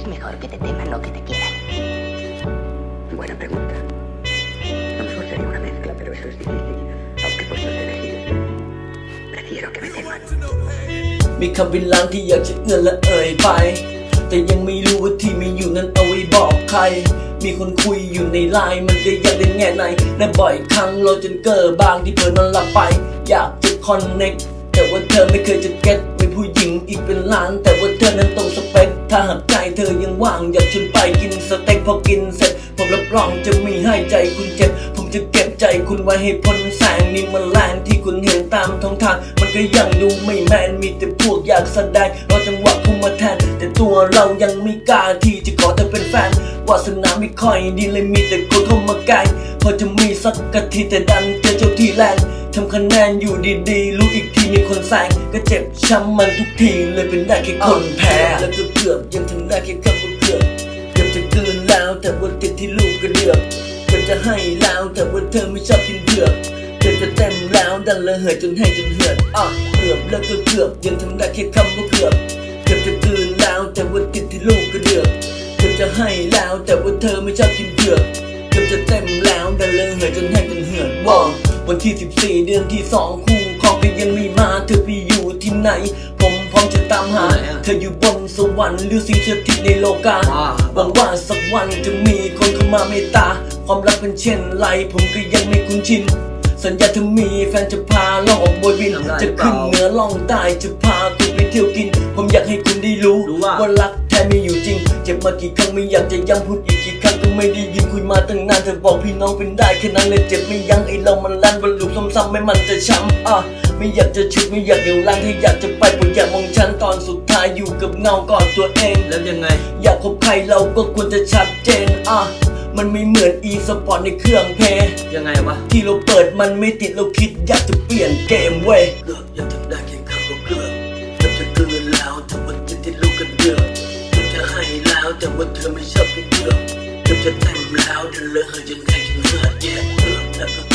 es mejor que te teman o que te quieran? Buena pregunta. Lo mejor sería una mezcla, pero eso es difícil. Aunque puestos de elegir, prefiero que me teman. มีคำเป็นล้านที่อยากจะเอื้อนและเอ่ยไป แต่ยังไม่รู้ว่าที่มีอยู่นั้นเอาไว้บอกใคร มีคนคุยอยู่ในไลน์มันก็ยังได้แง่ในและบ่อยครั้งเราจนเกิดบางที่เผลอนอนหลับไป อยากจะคอนเน็กแต่ว่าเธอไม่เคยจะเก็ตมีผู้หญิงอีกเป็นล้าน แต่ว่าเธอนั้นตรงสเปคถ้าหากใจ เธอยังว่างอยากชวนไปกินสเต็กพอกินเสร็จ ผมรับรองจะไม่ให้ใจคุณเจ็บ ผมจะเก็บใจคุณไว้ให้พ้นแสงนี่มันแรงที่คุณเห็นตามท้องทาง มันก็ยังดูไม่แมนมีแต่พวกอยากแสดงรอจังหวะเข้ามาแทน แต่ตัวเรายังไม่กล้าที่จะขอเธอเป็นแฟนวาสนาไม่ค่อยดีเลยมีแต่คนเข้ามาใกล้พอจะมีสักกะทีแต่ดันเจอเจ้าที่แรงทำคะแนนอยู่ดีดี กทีมีคนแซงก็เจ็บช้ำมันทุกทีเลยเป็นได้แค่คนแพ้แล้วก็เกือบยังทำได้แค่คำว่าเกือบเกือบจะกลืนแล้วแต่ว่าติดที่ลูกกระเดือกเกือบจะให้แล้วแต่ว่าเธอไม่ชอบกินเผือกเกือบจะเต็มแล้วดันละเหยจนให้จนเหือดอะเกือบแล้วก็เกือบยังทำได้แค่คำว่าเกือบเกือบจะกลืนแล้วแต่ว่าติดที่ลูกกระเดือกเกือบจะให้แล้วแต่ว่าเธอไม่ชอบกินเผือกเกือบจะเต็มแล้วดันละเหยจนให้จนเหือดว่าวันที่ 14 เดือนที่สองคู่ ครองก็ยังไม่มาเธอไปอยู่ที่ไหน ผมพร้อมจะตามหา เธออยู่บนสวรรค์หรือสิ่งสถิตในโลกาหวังว่าสักวันจะมีคนเข้ามาเมตตา ความรักเป็นเช่นไร ผมก็ยังไม่คุ้นชินสัญญาถ้ามีแฟนจะพาล่องออกบนบินทำได้จะขึ้นหรือเปล่าเหนือล่องใต้จะพาคุณไปเที่ยวกิน ผมอยากให้คุณได้รู้รู้ว่ารักแท้มีอยู่จริง เจ็บมากี่ครั้งไม่อยากจะย้ำพูดอีกกี่ครั้ง ก็ไม่ได้ยินคุยมาตั้งนานเธอบอกพี่น้องเป็นได้แค่นั้นเลยเจ็บไม่ยั้งไอ้เรามันลั่นบรรลุซ้ำๆไม่มันจะช้ำอะไม่อยากจะชุดไม่อยากเดี๋ยวลั่นให้อยากจะไปปวดอยากมองฉันตอนสุดท้ายอยู่กับเงาก่อนตัวเองแล้วยังไง อยากคบใครเราก็ควรจะชัดเจนอะมันไม่เหมือน e สปอร์ตในเครื่องเพย์ยังไงวะที่เราเปิดมันไม่ติดเราคิดอยากจะเปลี่ยนเกมเว้ยเกือบยังทำได้แค่คำว่าเกือบเกือบจะกลืนแล้วแต่ว่าจะติดลูกกันเดือกเกือบจะให้แล้วแต่ว่าเธอไม่ชอบกินเกือบ กือบจะเต็มแล้วเดินเลยเฮยจนใกล้จะเหือดแย่เกือบแล้วก็เกือบเกือบแล้วก็เกือบเกือบแล้วก็